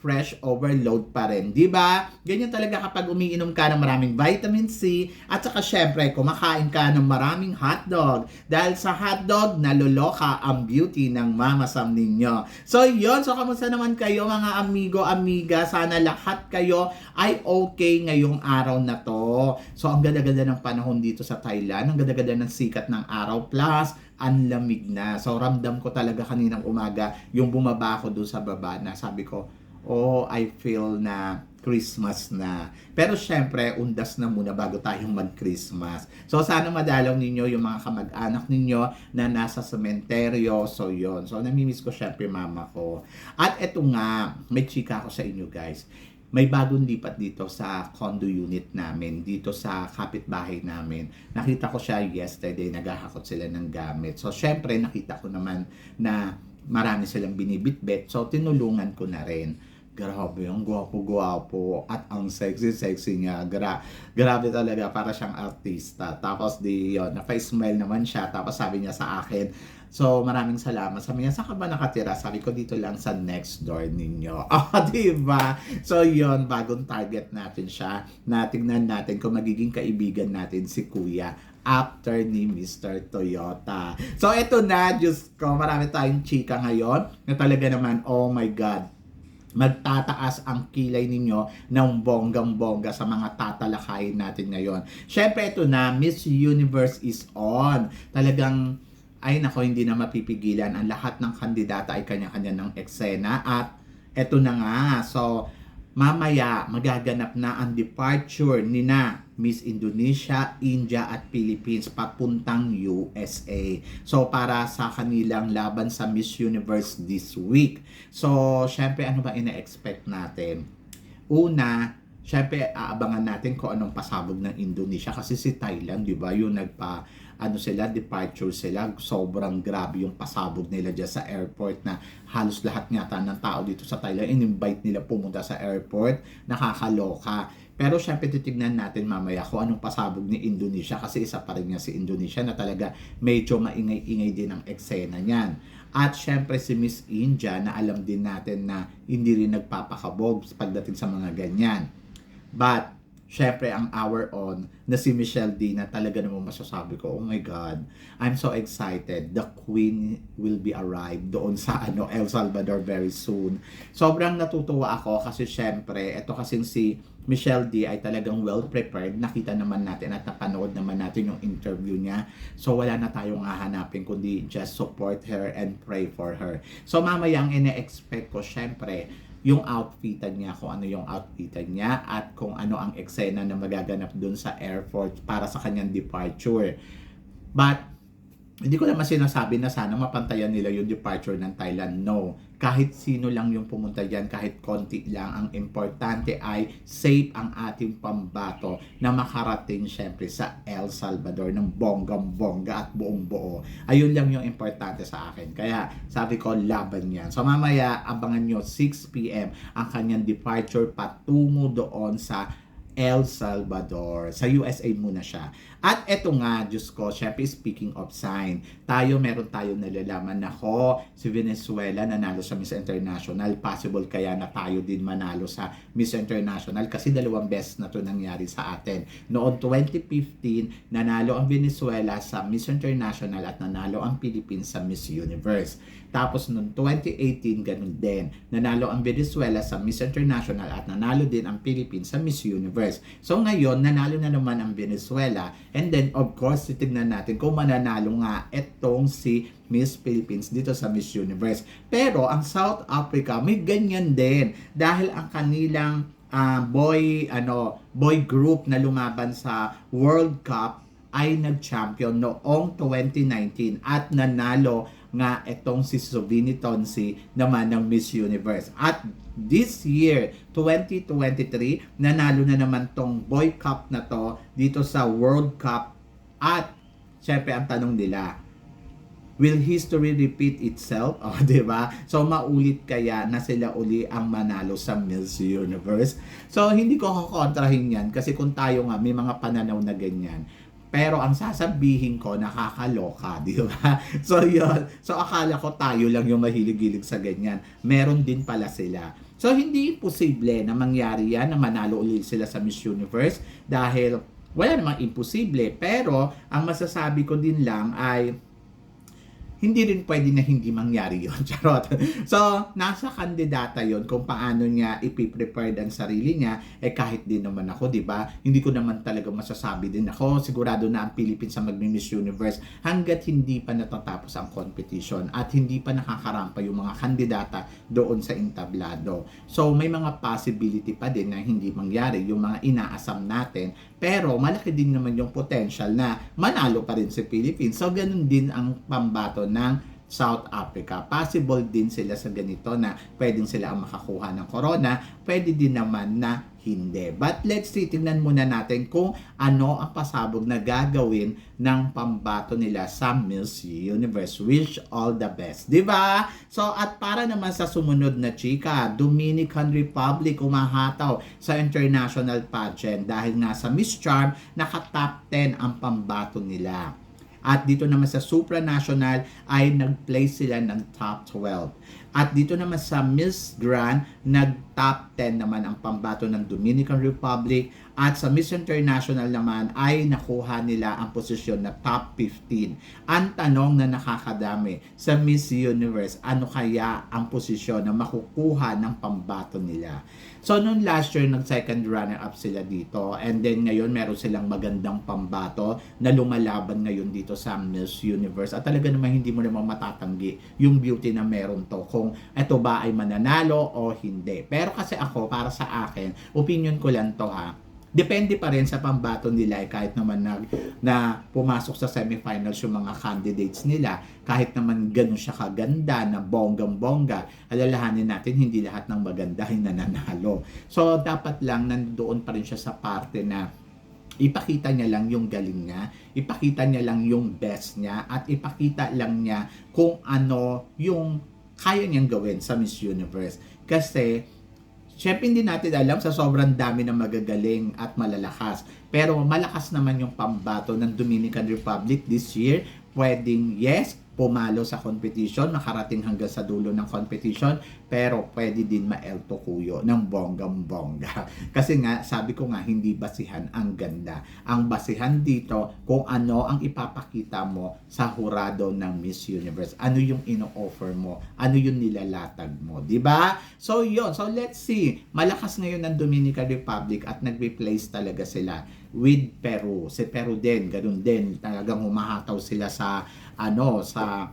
fresh overload pa rin. Ba? Ganyan talaga kapag umiinom ka ng maraming vitamin C at saka syempre kumakain ka ng maraming hotdog. Dahil sa hotdog, naloloka ang beauty ng mamasam ninyo. So yon so kamusta naman kayo mga amigo, amiga? Sana lahat kayo ay okay ngayong araw na to. So ang ganda-ganda ng panahon dito sa Thailand, ang ganda-ganda ng sikat ng araw plus ang lamig na. So ramdam ko talaga kaninang umaga yung bumaba ako doon sa baba na sabi ko, oh, I feel na Christmas na. Pero syempre, undas na muna bago tayong mag-Christmas. So sana madalaw ninyo yung mga kamag-anak ninyo na nasa sementeryo. So yon So namimiss ko syempre mama ko. At eto nga, may chika ako sa inyo guys. May bagong lipat dito sa condo unit namin, dito sa kapitbahay namin. Nakita ko siya yesterday, naghahakot sila ng gamit. So syempre, nakita ko naman na marami silang binibitbit. So tinulungan ko na rin. Grabe, ang gwapo-gwapo at ang sexy-sexy niya. Gra grabe talaga, para siyang artista. Tapos di yun, naka-smile naman siya. Tapos sabi niya sa akin, So, maraming salamat. Sabi niya, saan ka ba nakatira? Sabi ko, dito lang sa next door ninyo. Oh, di ba? So, yon bagong target natin siya. Na tingnan natin kung magiging kaibigan natin si Kuya after ni Mr. Toyota. So, eto na, Diyos ko, marami tayong chika ngayon na talaga naman, oh my God, magtataas ang kilay ninyo ng bonggang-bongga sa mga tatalakayin natin ngayon. Siyempre, ito na, Miss Universe is on. Talagang, ay nako, hindi na mapipigilan. Ang lahat ng kandidata ay kanya-kanya ng eksena. At ito na nga, so, mamaya magaganap na ang departure ni na Miss Indonesia, India at Philippines papuntang USA. So para sa kanilang laban sa Miss Universe this week. So syempre ano ba ina-expect natin? Una, syempre aabangan natin kung anong pasabog ng Indonesia kasi si Thailand, 'di ba, yung nagpa ano sila, departure sila, sobrang grabe yung pasabog nila dyan sa airport na halos lahat yata ng tao dito sa Thailand in-invite nila pumunta sa airport, nakakaloka. Pero syempre titignan natin mamaya kung anong pasabog ni Indonesia kasi isa pa rin niya si Indonesia na talaga medyo maingay-ingay din ang eksena niyan. At syempre si Miss India na alam din natin na hindi rin nagpapakabog pagdating sa mga ganyan. But syempre ang hour on na si Michelle D na talaga naman masasabi ko, oh my God, I'm so excited. The Queen will be arrived doon sa ano El Salvador very soon. Sobrang natutuwa ako kasi syempre, ito kasing si Michelle D ay talagang well prepared. Nakita naman natin at napanood naman natin yung interview niya. So wala na tayong hahanapin kundi just support her and pray for her. So mamaya ang ine-expect ko syempre yung outfitan niya, kung ano yung outfitan niya at kung ano ang eksena na magaganap dun sa airport para sa kanyang departure. But hindi ko naman sinasabi na sana mapantayan nila yung departure ng Thailand. No. Kahit sino lang yung pumunta dyan, kahit konti lang, ang importante ay safe ang ating pambato na makarating syempre sa El Salvador ng bonggang-bongga at buong buo. Ayun lang yung importante sa akin. Kaya sabi ko, laban yan. So mamaya, abangan nyo 6pm ang kanyang departure patungo doon sa El Salvador. Sa USA muna siya. At eto nga, Diyos ko, syempre speaking of sign, tayo meron tayo nalalaman na ko, si Venezuela nanalo sa Miss International. Possible kaya na tayo din manalo sa Miss International kasi dalawang best na to nangyari sa atin. Noong 2015, nanalo ang Venezuela sa Miss International at nanalo ang Philippines sa Miss Universe. Tapos noong 2018, ganun din. Nanalo ang Venezuela sa Miss International at nanalo din ang Philippines sa Miss Universe. So ngayon, nanalo na naman ang Venezuela And then, of course, titignan natin kung mananalo nga itong si Miss Philippines dito sa Miss Universe. Pero, ang South Africa, may ganyan din. Dahil ang kanilang uh, boy, ano, boy group na lumaban sa World Cup ay nag-champion noong 2019 at nanalo nga itong si Sovini Tonsi naman ng Miss Universe. At this year, 2023, nanalo na naman tong Boy Cup na to dito sa World Cup at syempre ang tanong nila, will history repeat itself? O, oh, di ba? So, maulit kaya na sila uli ang manalo sa Miss Universe? So, hindi ko kukontrahin yan kasi kung tayo nga, may mga pananaw na ganyan. Pero ang sasabihin ko, nakakaloka, di ba? So, yun. So, akala ko tayo lang yung mahilig-hilig sa ganyan. Meron din pala sila. So, hindi posible na mangyari yan na manalo ulit sila sa Miss Universe dahil wala namang imposible. Pero, ang masasabi ko din lang ay hindi rin pwede na hindi mangyari yon Charot. So, nasa kandidata yon kung paano niya ipiprepare ang sarili niya. Eh, kahit din naman ako, di ba? Hindi ko naman talaga masasabi din ako. Sigurado na ang Philippines sa mag-Miss Universe hanggat hindi pa natatapos ang competition at hindi pa nakakarampa yung mga kandidata doon sa entablado. So, may mga possibility pa din na hindi mangyari yung mga inaasam natin. Pero, malaki din naman yung potential na manalo pa rin si Philippines. So, ganun din ang pambato ng South Africa. Possible din sila sa ganito na pwedeng sila ang makakuha ng corona, pwede din naman na hindi. But let's see, tingnan muna natin kung ano ang pasabog na gagawin ng pambato nila sa Miss Universe. Wish all the best. 'di ba? So, at para naman sa sumunod na chika, Dominican Republic umahataw sa international pageant dahil nga sa Miss Charm, naka-top 10 ang pambato nila. At dito naman sa supranational ay nag-place sila ng top 12. At dito naman sa Miss Grand, nag-top 10 naman ang pambato ng Dominican Republic. At sa Miss International naman ay nakuha nila ang posisyon na top 15. Ang tanong na nakakadami sa Miss Universe, ano kaya ang posisyon na makukuha ng pambato nila? So, noong last year, nag-second runner-up sila dito. And then, ngayon, meron silang magandang pambato na lumalaban ngayon dito sa Miss Universe. At talaga naman, hindi mo naman matatanggi yung beauty na meron to kung ito ba ay mananalo o hindi. Pero kasi ako, para sa akin, opinion ko lang to ha, Depende pa rin sa pambato nila eh, kahit naman na, na pumasok sa semifinals yung mga candidates nila kahit naman ganun siya kaganda na bonggang-bongga alalahanin natin hindi lahat ng maganda ay nananalo so dapat lang nandoon pa rin siya sa parte na ipakita niya lang yung galing niya, ipakita niya lang yung best niya, at ipakita lang niya kung ano yung kaya niyang gawin sa Miss Universe. Kasi Siyempre hindi natin alam sa sobrang dami ng magagaling at malalakas. Pero malakas naman yung pambato ng Dominican Republic this year. Pwedeng yes, pumalo sa competition, makarating hanggang sa dulo ng competition, pero pwede din maelto kuyo ng bonggang-bongga. Kasi nga, sabi ko nga, hindi basihan ang ganda. Ang basihan dito kung ano ang ipapakita mo sa hurado ng Miss Universe. Ano yung ino-offer mo? Ano yung nilalatag mo? ba? So, yon So, let's see. Malakas ngayon ng Dominican Republic at nagbe-place talaga sila with Peru. Si Peru din, ganun din. Talagang humahataw sila sa ano sa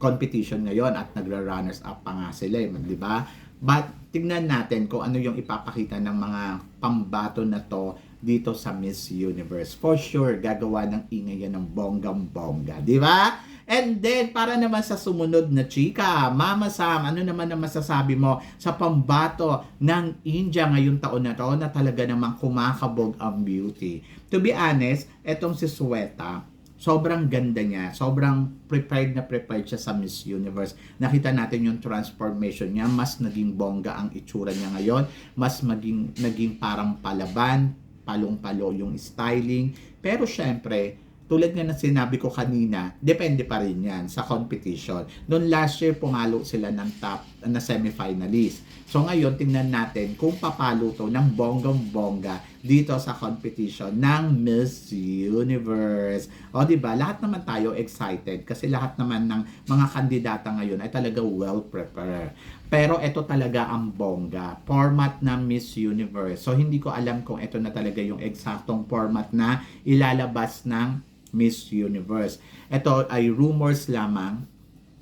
competition ngayon at nagra-runners up pa nga sila, eh, di ba? But tignan natin kung ano yung ipapakita ng mga pambato na to dito sa Miss Universe. For sure, gagawa ng ingay yan ng bonggang-bongga, di ba? And then, para naman sa sumunod na chika, Mama Sam, ano naman ang masasabi mo sa pambato ng India ngayong taon na to na talaga namang kumakabog ang beauty? To be honest, etong si Sweta, sobrang ganda niya. Sobrang prepared na prepared siya sa Miss Universe. Nakita natin yung transformation niya. Mas naging bongga ang itsura niya ngayon. Mas maging, naging parang palaban, palong-palo yung styling. Pero syempre, tulad nga na sinabi ko kanina, depende pa rin yan sa competition. Noong last year, pumalo sila ng top na semifinalist. So ngayon, tingnan natin kung papalo to ng bonggang-bongga dito sa competition ng Miss Universe. O di ba Lahat naman tayo excited kasi lahat naman ng mga kandidata ngayon ay talaga well prepared. Pero ito talaga ang bongga. Format ng Miss Universe. So hindi ko alam kung ito na talaga yung eksaktong format na ilalabas ng Miss Universe. Ito ay rumors lamang.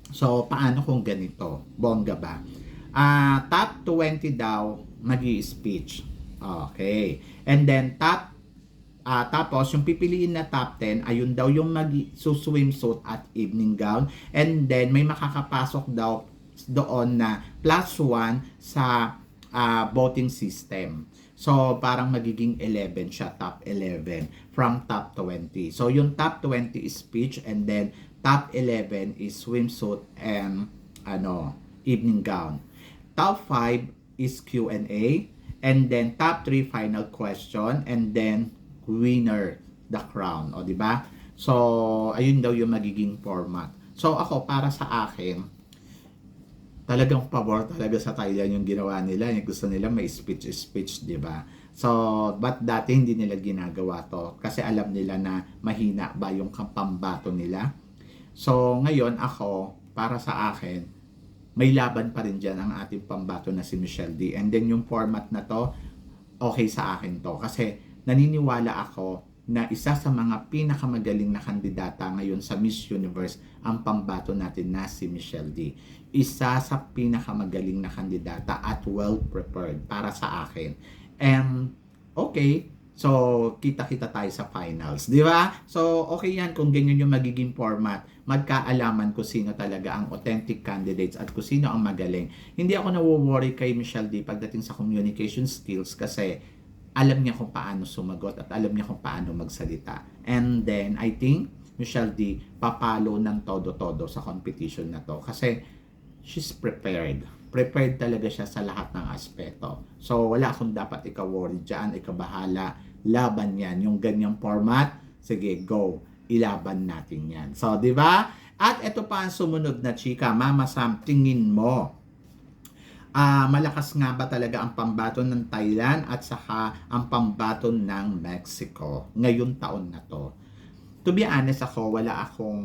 So, paano kung ganito? Bongga ba? Uh, top 20 daw mag speech Okay. And then, top Uh, tapos, yung pipiliin na top 10, ayun daw yung mag-swimsuit at evening gown. And then, may makakapasok daw doon na plus 1 sa ah, voting system. So, parang magiging 11 siya, top 11 from top 20. So, yung top 20 is speech and then top 11 is swimsuit and ano, evening gown. Top 5 is Q&A and then top 3 final question and then winner the crown, o di ba? So, ayun daw yung magiging format. So, ako para sa akin, talagang pabor talaga sa Thailand yung ginawa nila. Yung gusto nila may speech-speech, di ba? So, but dati hindi nila ginagawa to kasi alam nila na mahina ba yung pambato nila. So, ngayon ako, para sa akin, may laban pa rin dyan ang ating pambato na si Michelle D. And then yung format na to, okay sa akin to. Kasi naniniwala ako na isa sa mga pinakamagaling na kandidata ngayon sa Miss Universe ang pambato natin na si Michelle D. Isa sa pinakamagaling na kandidata at well prepared para sa akin. And okay, so kita-kita tayo sa finals, di ba? So okay yan kung ganyan yung magiging format. Magkaalaman kung sino talaga ang authentic candidates at kung sino ang magaling. Hindi ako nawo-worry kay Michelle D pagdating sa communication skills kasi alam niya kung paano sumagot at alam niya kung paano magsalita. And then, I think, Michelle D, papalo ng todo-todo sa competition na to. Kasi, she's prepared. Prepared talaga siya sa lahat ng aspeto. So, wala akong dapat ikaw-worry dyan, ikabahala. Laban yan. Yung ganyang format, sige, go. Ilaban natin yan. So, di ba? At ito pa ang sumunod na chika. Mama Sam, tingin mo, ah malakas nga ba talaga ang pambato ng Thailand at saka ang pambato ng Mexico ngayong taon na to. To be honest ako, wala akong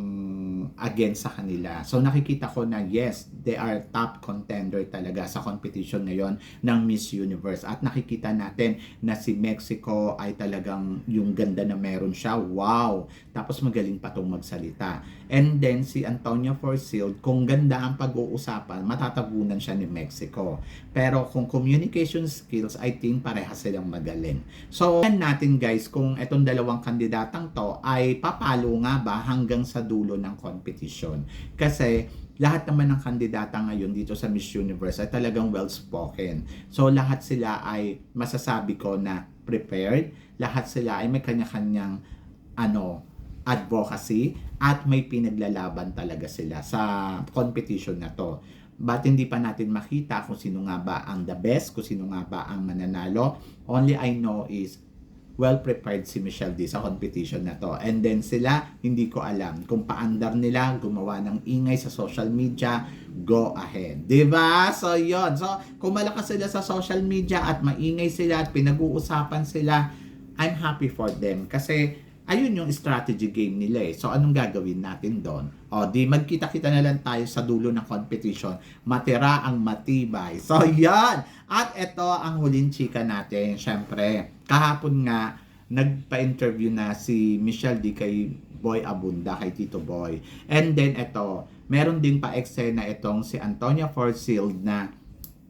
against sa kanila. So nakikita ko na yes, they are top contender talaga sa competition ngayon ng Miss Universe. At nakikita natin na si Mexico ay talagang yung ganda na meron siya. Wow! Tapos magaling pa tong magsalita. And then si Antonia Forsyth, kung ganda ang pag-uusapan, matatabunan siya ni Mexico. Pero kung communication skills, I think parehas silang magaling. So, natin guys kung itong dalawang kandidatang to ay papalo nga ba hanggang sa dulo ng competition. Kasi lahat naman ng kandidata ngayon dito sa Miss Universe ay talagang well-spoken. So lahat sila ay masasabi ko na prepared. Lahat sila ay may kanya-kanyang ano, advocacy at may pinaglalaban talaga sila sa competition na to. But hindi pa natin makita kung sino nga ba ang the best, kung sino nga ba ang mananalo. Only I know is well prepared si Michelle D sa competition na to. And then sila, hindi ko alam kung paandar nila gumawa ng ingay sa social media, go ahead. ba? So 'yon. So kung malakas sila sa social media at maingay sila at pinag-uusapan sila, I'm happy for them kasi ayun yung strategy game nila eh. So anong gagawin natin doon? O di magkita-kita na lang tayo sa dulo ng competition. Matira ang matibay. So yan! At ito ang huling chika natin. Siyempre, kahapon nga, nagpa-interview na si Michelle D kay Boy Abunda, kay Tito Boy. And then ito, meron din pa eksena itong si Antonia Forsyth na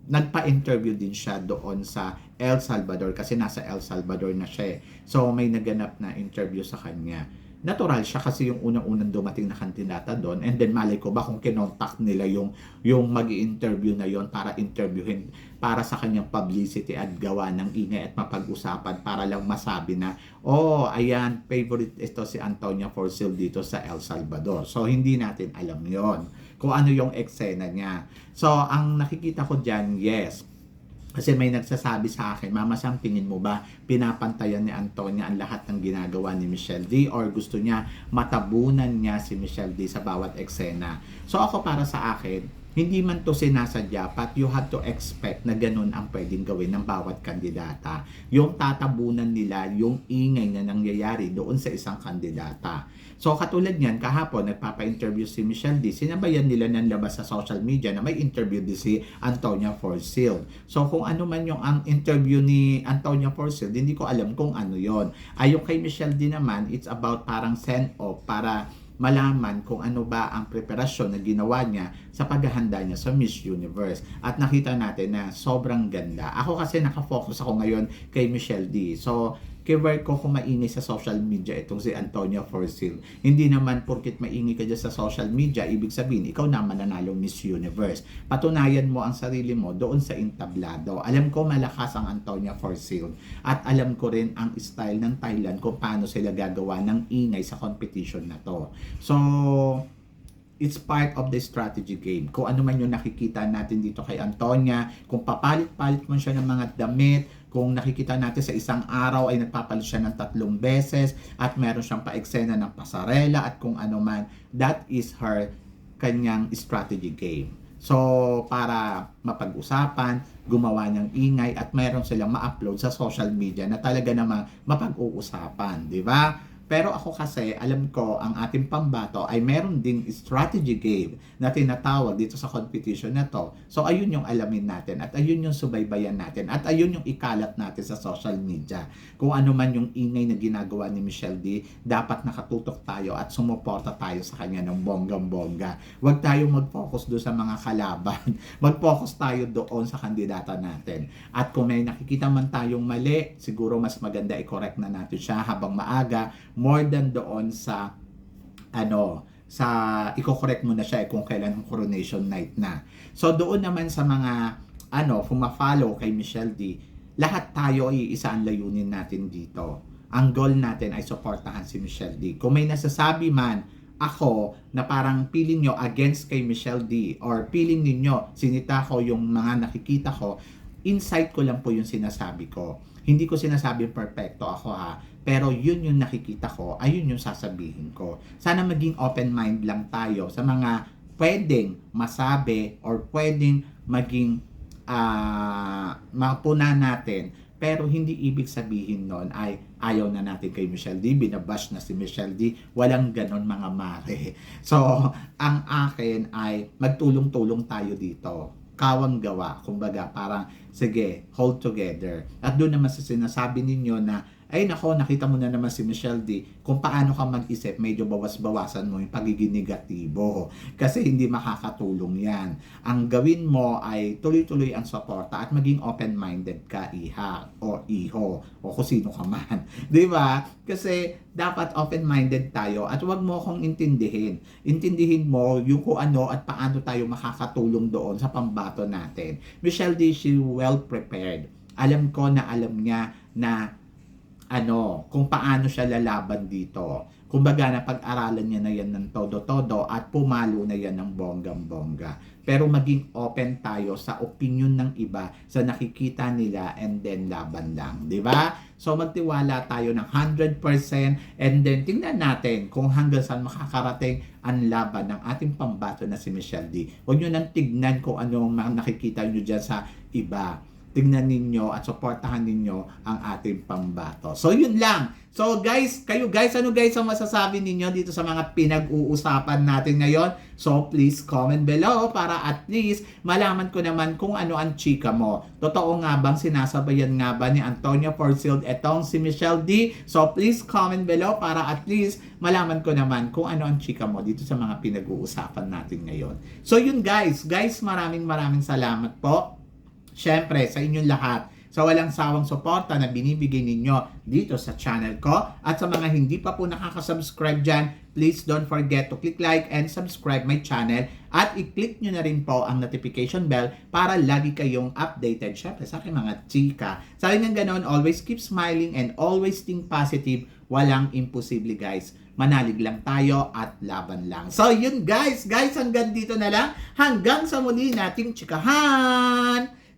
nagpa-interview din siya doon sa El Salvador kasi nasa El Salvador na siya eh. So may naganap na interview sa kanya. Natural siya kasi yung unang-unang dumating na kandidata doon and then malay ko ba kung kinontak nila yung yung mag interview na yon para interviewin para sa kanyang publicity at gawa ng ingay at mapag-usapan para lang masabi na oh ayan favorite ito si Antonia Forsyth dito sa El Salvador. So hindi natin alam yon kung ano yung eksena niya. So ang nakikita ko diyan yes kasi may nagsasabi sa akin, Mama Sam, tingin mo ba pinapantayan ni Antonia ang lahat ng ginagawa ni Michelle D or gusto niya matabunan niya si Michelle D sa bawat eksena? So ako para sa akin, hindi man to sinasadya, but you have to expect na ganun ang pwedeng gawin ng bawat kandidata. Yung tatabunan nila, yung ingay na nangyayari doon sa isang kandidata. So katulad niyan, kahapon nagpapa-interview si Michelle D. Sinabayan nila ng labas sa social media na may interview din si Antonia Forsyth. So kung ano man yung ang interview ni Antonia Forsyth, hindi ko alam kung ano yon. Ayon kay Michelle D naman, it's about parang send off para malaman kung ano ba ang preparasyon na ginawa niya sa paghahanda niya sa Miss Universe. At nakita natin na sobrang ganda. Ako kasi nakafocus ako ngayon kay Michelle D. So, keyword ko kung maingay sa social media itong si Antonio Forsil. Hindi naman porkit maingay ka dyan sa social media, ibig sabihin, ikaw na mananalo Miss Universe. Patunayan mo ang sarili mo doon sa intablado. Alam ko malakas ang Antonio Forsil at alam ko rin ang style ng Thailand kung paano sila gagawa ng ingay sa competition na to. So, it's part of the strategy game. Kung ano man yung nakikita natin dito kay Antonia, kung papalit-palit man siya ng mga damit, kung nakikita natin sa isang araw ay nagpapalit siya ng tatlong beses at meron siyang pa-eksena ng pasarela at kung ano man, that is her kanyang strategy game. So, para mapag-usapan, gumawa ng ingay at meron silang ma-upload sa social media na talaga namang mapag-uusapan, di ba? Pero ako kasi, alam ko, ang ating pambato ay meron ding strategy game na tinatawag dito sa competition na to. So, ayun yung alamin natin at ayun yung subaybayan natin at ayun yung ikalat natin sa social media. Kung ano man yung ingay na ginagawa ni Michelle D, dapat nakatutok tayo at sumuporta tayo sa kanya ng bonggang-bongga. Huwag tayong mag-focus doon sa mga kalaban. Mag-focus tayo doon sa kandidata natin. At kung may nakikita man tayong mali, siguro mas maganda i-correct na natin siya habang maaga more than doon sa ano sa i-correct mo na siya eh, kung kailan ang coronation night na. So doon naman sa mga ano, fuma-follow kay Michelle D, lahat tayo ay isa ang layunin natin dito. Ang goal natin ay suportahan si Michelle D. Kung may nasasabi man ako na parang feeling nyo against kay Michelle D or feeling ninyo sinita ko yung mga nakikita ko, insight ko lang po yung sinasabi ko. Hindi ko sinasabing perfecto ako ha, pero yun yung nakikita ko, ayun yung sasabihin ko. Sana maging open mind lang tayo sa mga pwedeng masabi or pwedeng maging ah mapuna natin pero hindi ibig sabihin nun ay ayaw na natin kay Michelle D. Binabash na si Michelle D. Walang ganon mga mare. So, ang akin ay magtulong-tulong tayo dito. Kawang gawa. Kumbaga, parang, sige, hold together. At doon naman sa sinasabi ninyo na ay nako, nakita mo na naman si Michelle D. Kung paano ka mag-isip, medyo bawas-bawasan mo yung pagiging negatibo. Kasi hindi makakatulong yan. Ang gawin mo ay tuloy-tuloy ang suporta at maging open-minded ka, iha o iho o kung sino ka man. Di ba? Kasi dapat open-minded tayo at wag mo akong intindihin. Intindihin mo yung kung ano at paano tayo makakatulong doon sa pambato natin. Michelle D, she well prepared. Alam ko na alam niya na ano, kung paano siya lalaban dito. Kumbaga, napag-aralan niya na yan ng todo-todo at pumalo na yan ng bonggang-bongga. Pero maging open tayo sa opinion ng iba, sa nakikita nila, and then laban lang. di ba? So, magtiwala tayo ng 100% and then tingnan natin kung hanggang saan makakarating ang laban ng ating pambato na si Michelle D. Huwag nyo nang tignan kung anong nakikita nyo dyan sa iba tingnan ninyo at supportahan ninyo ang ating pambato. So yun lang. So guys, kayo guys, ano guys ang masasabi ninyo dito sa mga pinag-uusapan natin ngayon? So please comment below para at least malaman ko naman kung ano ang chika mo. Totoo nga bang sinasabayan nga ba ni Antonio Forsild etong si Michelle D? So please comment below para at least malaman ko naman kung ano ang chika mo dito sa mga pinag-uusapan natin ngayon. So yun guys, guys maraming maraming salamat po. Siyempre, sa inyong lahat, sa walang sawang suporta na binibigay ninyo dito sa channel ko. At sa mga hindi pa po nakaka-subscribe dyan, please don't forget to click like and subscribe my channel. At i-click nyo na rin po ang notification bell para lagi kayong updated. Siyempre, sa aking mga chika. Sa akin ng ganon, always keep smiling and always think positive. Walang imposible guys manalig lang tayo at laban lang. So, yun guys. Guys, hanggang dito na lang. Hanggang sa muli nating chikahan.